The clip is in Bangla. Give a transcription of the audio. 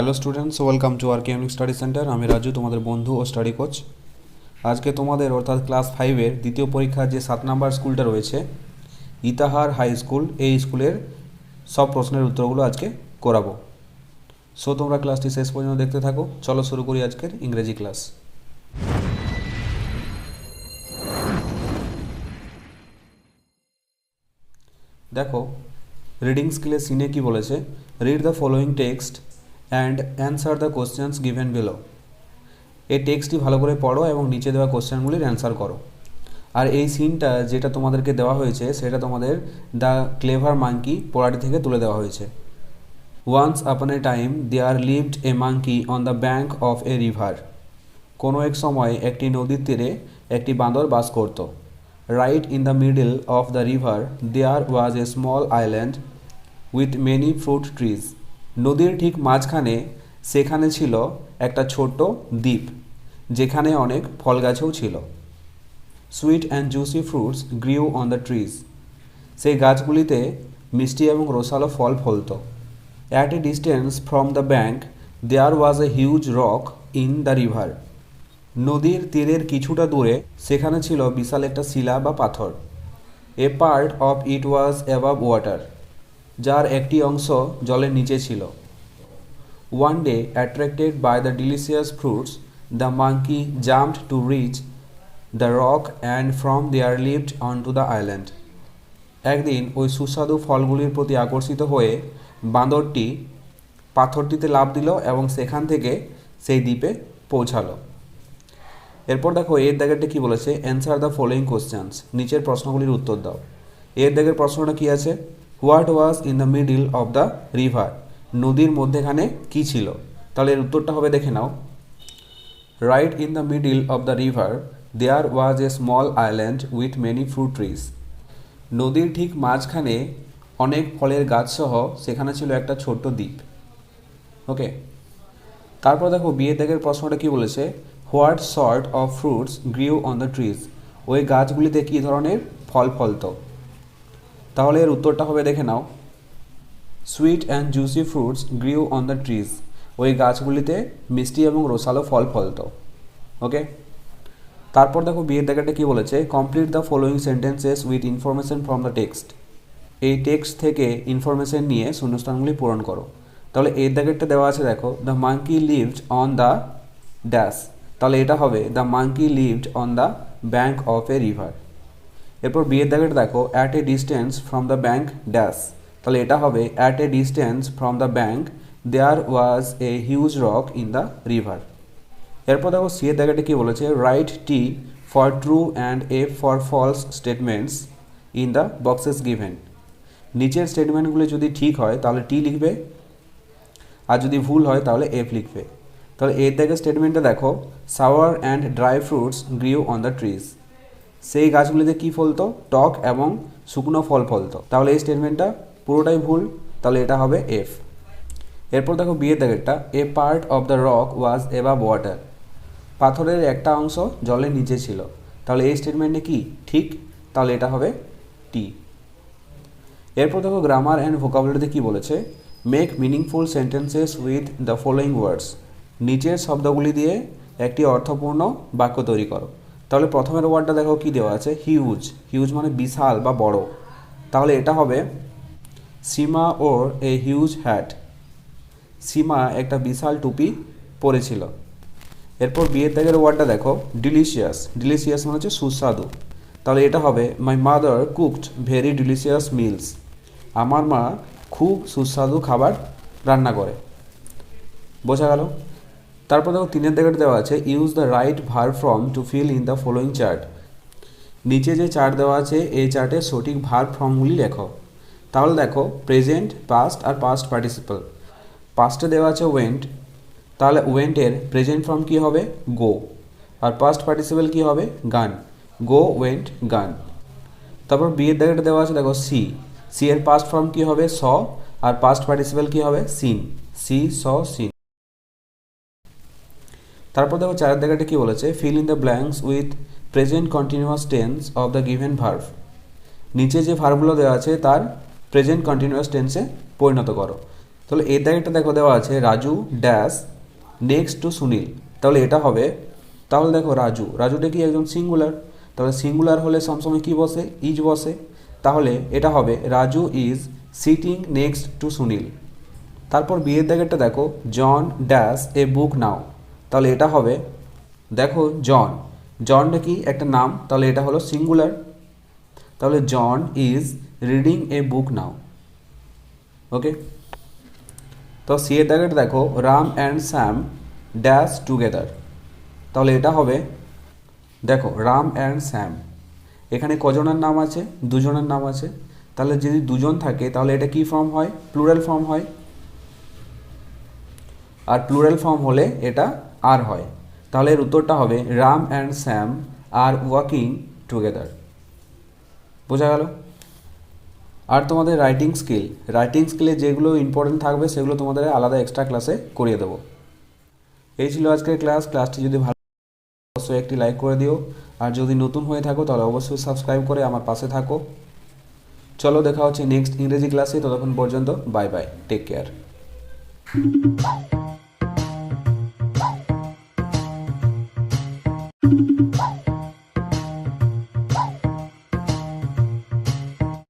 Hello students welcome to our কেএমনিক study centre আমি রাজু, তোমাদের বন্ধু ও স্টাডি কোচ আজকে তোমাদের অর্থাৎ ক্লাস ফাইভের দ্বিতীয় পরীক্ষার যে সাত নাম্বার স্কুলটা রয়েছে, ইতাহার হাই স্কুল এই স্কুলের সব প্রশ্নের উত্তরগুলো আজকে করাবো। সো তোমরা ক্লাসটি শেষ পর্যন্ত দেখতে থাকো। চলো শুরু করি আজকের ইংরেজি ক্লাস দেখো রিডিং স্কিলের সিনে কি বলেছে? Read the following text and answer the questions given below এই টেক্সটটি ভালো করে পড়ো এবং নিচে দেওয়া কোশ্চেনগুলির অ্যান্সার করো। আর এই সিনটা যেটা তোমাদেরকে দেওয়া হয়েছে, সেটা তোমাদের দ্য ক্লেভার মাঙ্কি পড়াটি থেকে তুলে দেওয়া হয়েছে। Once upon a time there lived a monkey on the bank of a river কোনো এক সময় একটি নদীর তীরে একটি বাঁদর বাস করত। Right in the middle of the river there was a small island with many fruit trees নদীর ঠিক মাঝখানে সেখানে ছিল একটা ছোট্ট দ্বীপ, যেখানে অনেক ফল গাছও ছিল। Sweet and juicy fruits grew on the trees সেই গাছগুলিতে মিষ্টি এবং রসালো ফল ফলত। At a distance from the bank there was a huge rock in the river নদীর তীরের কিছুটা দূরে সেখানে ছিল বিশাল একটা শিলা বা পাথর। A part of it was above water যার একটি অংশ জলের নিচে ছিল। One day attracted by the delicious fruits the monkey jumped to reach the rock and from there lived on to the island একদিন ওই সুস্বাদু ফলগুলির প্রতি আকর্ষিত হয়ে বাঁদরটি পাথরটিতে লাফ দিল এবং সেখান থেকে সেই দ্বীপে পৌঁছালো। এরপর দেখো, এর দাগেরটা কি বলেছে? অ্যান্সার দ্য ফলোয়িং কোশ্চেন্স নিচের প্রশ্নগুলির উত্তর দাও। এর দাগের প্রশ্নটা কি আছে? What was in the middle of the river? নদীর মধ্যেখানে কি ছিল? তাহলে এর উত্তরটা হবে, দেখে নাও। Right in the middle of the river there was a small island with many fruit trees নদীর ঠিক মাঝখানে অনেক ফলের গাছসহ সেখানে ছিল একটা ছোট্ট দ্বীপ। ওকে তারপর দেখো বিয়ে দাগের প্রশ্নটা কি বলেছে? What sort of fruits grew on the trees ওই গাছগুলিতে কী ধরনের ফল ফলত? তাহলে এর উত্তরটা হবে, দেখে নাও। Sweet and juicy fruits grew on the trees ওই গাছগুলিতে মিষ্টি এবং রসালো ফল ফলত। ওকে তারপর দেখো, বিয়ের দেখাটা কি বলেছে? Complete the following sentences with information from the text এই টেক্সট থেকে ইনফরমেশন নিয়ে শূন্যস্থানগুলি পূরণ করো। তাহলে এর দাগেরটা দেওয়া আছে, দেখো the monkey lived on the dash তাহলে এটা হবে the monkey lived on the bank of a river এরপর বিয়ের দাগের দেখো at a distance from the bank dash তাহলে এটা হবে at a distance from the bank there was a huge rock in the river এরপর দেখো সি এর দাগেটা কি বলেছে write T for true and F for false statements in the boxes given নিচের স্টেটমেন্টগুলি যদি ঠিক হয়, তাহলে টি লিখবে, আর যদি ভুল হয়, তাহলে এফ লিখবে। তাহলে এর থেকে স্টেটমেন্টটা দেখো sour and dry fruits grew on the trees সেই গাছগুলিতে কী ফলতো? টক এবং শুকনো ফল ফলতো। তাহলে এই স্টেটমেন্টটা পুরোটাই ভুল। তাহলে এটা হবে এফ এরপর দেখো বিয়ের দাগেরটা a part of the rock was above water পাথরের একটা অংশ জলের নিচে ছিল। তাহলে এই স্টেটমেন্টে কি? ঠিক। তাহলে এটা হবে টি এরপর দেখো গ্রামার অ্যান্ড ভোকাবুলারিতে কী বলেছে? Make meaningful sentences with the following words নিচের শব্দগুলি দিয়ে একটি অর্থপূর্ণ বাক্য তৈরি করো। তাহলে প্রথমের ওয়ার্ডটা দেখো কি দেওয়া আছে? হিউজ হিউজ মানে বিশাল বা বড়। তাহলে এটা হবে সীমা ওর এ হিউজ হ্যাট সীমা একটা বিশাল টুপি পরেছিল। এরপর বিয়ের ত্যাগের ওয়ার্ডটা দেখো ডিলিশিয়াস ডিলিশিয়াস মানে হচ্ছে সুস্বাদু। তাহলে এটা হবে my mother cooked very delicious meals আমার মা খুব সুস্বাদু খাবার রান্না করে। বোঝা গেল? তারপর দেখো তিনের দাগের দেওয়া আছে use the right verb form to fill in the following chart নিচে যে চার্ট দেওয়া আছে, এই চার্টে সঠিক ভার ফর্মগুলি লেখো। তাহলে দেখো প্রেজেন্ট পাস্ট আর পাস্ট পার্টিসিপাল পাস্টে দেওয়া আছে ওয়েন্ট তাহলে ওয়েন্টের প্রেজেন্ট ফর্ম কী হবে? গো আর পাস্ট পার্টিসিপাল কী হবে? গান গো ওয়েন্ট গান তারপর বিয়ের দাগেটা দেওয়া আছে, দেখো সি সি এর পাস্ট ফর্ম কী হবে? স আর পাস্ট পার্টিসিপাল কী হবে? সিন সি স সিন তারপর দেখো চারের জায়গাটা কি বলেছে? Fill in the blanks with present continuous tense of the given verb নিচে যে ভার্ভগুলো দেওয়া আছে, তার প্রেজেন্ট কন্টিনিউয়াস টেন্সে পরিণত করো। তাহলে এর দাগেরটা দেখো দেওয়া আছে, Raju dash next to Sunil. তাহলে এটা হবে, তাহলে দেখো রাজু। রাজুটা কি একজন সিঙ্গুলার তাহলে সিঙ্গুলার হলে সবসময় কী বসে? ইজ বসে। তাহলে এটা হবে, Raju is sitting next to Sunil. তারপর বিয়ের দাগেরটা দেখো জন ড্যাশ এ বুক নাও তাহলে এটা হবে, দেখো জন। জনটা কি একটা নাম, তাহলে এটা হলো সিঙ্গুলার তাহলে জন ইজ রিডিং এ বুক নাও ওকে তো সি এর দাগের দেখো, Ram and Sam dash together তাহলে এটা হবে, দেখো, রাম অ্যান্ড স্যাম। এখানে কজনের নাম আছে? দুজনের নাম আছে। তাহলে যদি দুজন থাকে, তাহলে এটা কি ফর্ম হয়? প্লুরাল ফর্ম হয়। আর প্লুরাল ফর্ম হলে এটা আর হয়। তাহলে এর উত্তরটা হবে Ram and Sam are walking together বোঝা গেল? আর তোমাদের রাইটিং স্কিল রাইটিং স্কিলে যেগুলো ইম্পর্টেন্ট থাকবে, সেগুলো তোমাদের আলাদা এক্সট্রা ক্লাসে করিয়ে দেবো। এই ছিল আজকের ক্লাস ক্লাসটি যদি ভালো অবশ্যই একটি লাইক করে দিও। আর যদি নতুন হয়ে থাকো, তাহলে অবশ্যই সাবস্ক্রাইব করে আমার পাশে থাকো। চলো, দেখা হচ্ছে নেক্সট ইংরেজি ক্লাসে ততক্ষণ পর্যন্ত বাই বাই টেক কেয়ার